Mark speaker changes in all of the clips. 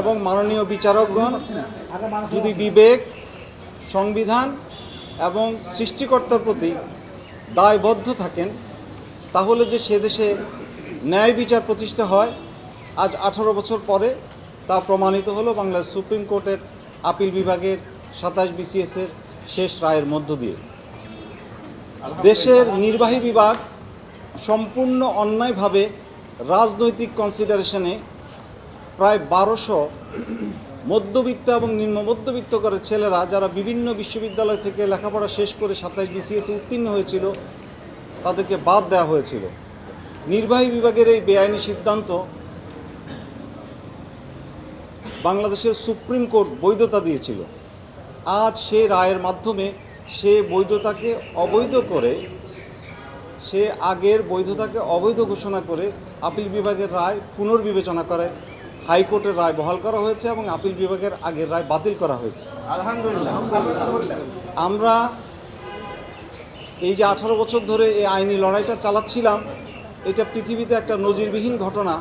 Speaker 1: এবং মাননীয় বিচারকগণ, যদি বিবেক, সংবিধান এবং সৃষ্টিকর্তার প্রতি দায়বদ্ধ থাকেন, তাহলে যে সে দেশে ন্যায় বিচার প্রতিষ্ঠা হয়, আজ আঠারো বছর পরে তা প্রমাণিত হলো বাংলাদেশ সুপ্রিম কোর্টের আপিল বিভাগের সাতাশ বিসিএসের শেষ রায়ের মধ্য দিয়ে। দেশের নির্বাহী বিভাগ সম্পূর্ণ অন্যায়ভাবে রাজনৈতিক কনসিডারেশনে প্রায় বারোশো মধ্যবিত্ত এবং নিম্ন মধ্যবিত্ত করে ছেলেরা যারা বিভিন্ন বিশ্ববিদ্যালয় থেকে লেখাপড়া শেষ করে সাতাইশ বিসিএসে উত্তীর্ণ হয়েছিল, তাদেরকে বাদ দেওয়া হয়েছিল। নির্বাহী বিভাগের এই বেআইনি সিদ্ধান্ত বাংলাদেশের সুপ্রিম কোর্ট বৈধতা দিয়েছিল। আজ সে রায়ের মাধ্যমে সে বৈধতাকে অবৈধ করে, সে আগের বৈধতাকে অবৈধ ঘোষণা করে আপিল বিভাগের রায় পুনর্বিবেচনা করে। হাইকোর্টের রায় বহাল করা হয়েছে এবং আপিল বিভাগের আগের রায় বাতিল করা হয়েছে। আমরা এই যে আঠারো বছর ধরে এই আইনি লড়াইটা চালাচ্ছিলাম এটা পৃথিবীতে একটা নজিরবিহীন ঘটনা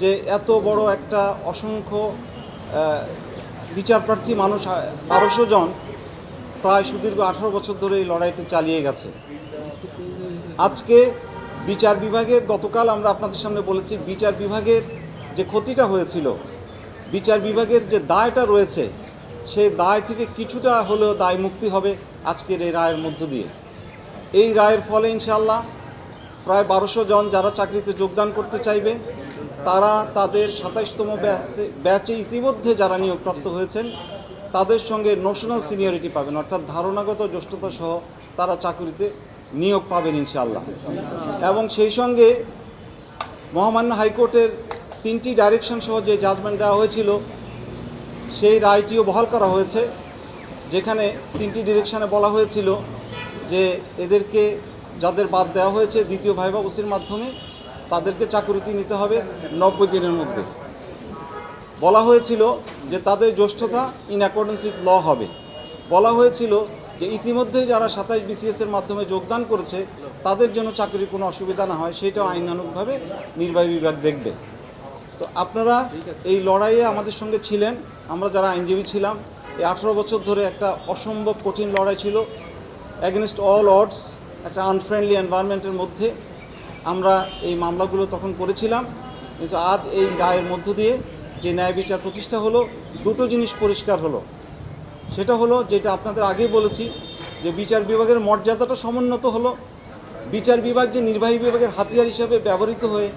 Speaker 1: যে এত বড় একটা অসংখ্য বিচারপ্রার্থী মানুষ বারোশো জন প্রায় সুদীর্ঘ আঠারো বছর ধরে এই লড়াইটা চালিয়ে গেছে। আজকে বিচার বিভাগের গতকাল আমরা আপনাদের সামনে বলেছি বিচার বিভাগের যে ক্ষতিটা হয়েছিল, বিচার বিভাগের যে দায়টা রয়েছে, সেই দায় থেকে কিছুটা হলেও দায় মুক্তি হবে আজকের এই রায়ের মধ্য দিয়ে। এই রায়ের ফলে ইনশাল্লাহ প্রায় বারোশো জন যারা চাকরিতে যোগদান করতে চাইবে, তারা তাদের সাতাইশতম ব্যাচে ব্যাচে ইতিমধ্যে যারা নিয়োগপ্রাপ্ত হয়েছেন, তাদের সঙ্গে ন্যাশনাল সিনিয়রিটি পাবেন, অর্থাৎ ধারণাগত জ্যেষ্ঠতা সহ তারা চাকরিতে নিয়োগ পাবেন ইনশাআল্লাহ। এবং সেই সঙ্গে মহামান্য হাইকোর্টের তিনটি ডাইরেকশন সহ যে জাজমেন্ট দেওয়া হয়েছিল, সেই রায়টিও বহাল করা হয়েছে, যেখানে তিনটি ডিরেকশনে বলা হয়েছিল যে এদেরকে যাদের বাদ দেওয়া হয়েছে, দ্বিতীয় ভাইবা ওসির মাধ্যমে তাদেরকে চাকুরিতে নিতে হবে নব্বই দিনের মধ্যে। বলা হয়েছিল যে তাদের জ্যেষ্ঠতা ইন অ্যাকর্ডেন্স উইথ ল হবে। বলা হয়েছিল যে ইতিমধ্যেই যারা সাতাইশ বিসিএস এর মাধ্যমে যোগদান করেছে, তাদের জন্য চাকরির কোনো অসুবিধা না হয়, সেটাও আইনানুগভাবে নির্বাহী বিভাগ দেখবে। তো আপনারা এই লড়াইয়ে আমাদের সঙ্গে ছিলেন। আমরা যারা আইনজীবী ছিলাম, এই আঠেরো বছর ধরে একটা অসম্ভব কঠিন লড়াই ছিল। অ্যাগেনস্ট অল অডস একটা আনফ্রেন্ডলি এনভায়রনমেন্টের মধ্যে আমরা এই মামলাগুলো তখন করেছিলাম। কিন্তু আজ এই রায়ের মধ্য দিয়ে যে ন্যায় বিচার প্রতিষ্ঠা হলো, দুটো জিনিস পরিষ্কার হলো। সেটা হলো যেটা আপনাদের আগেই বলেছি, যে বিচার বিভাগের মর্যাদাটা সমুন্নত হলো। বিচার বিভাগ যে নির্বাহী বিভাগের হাতিয়ার হিসাবে ব্যবহৃত হয়ে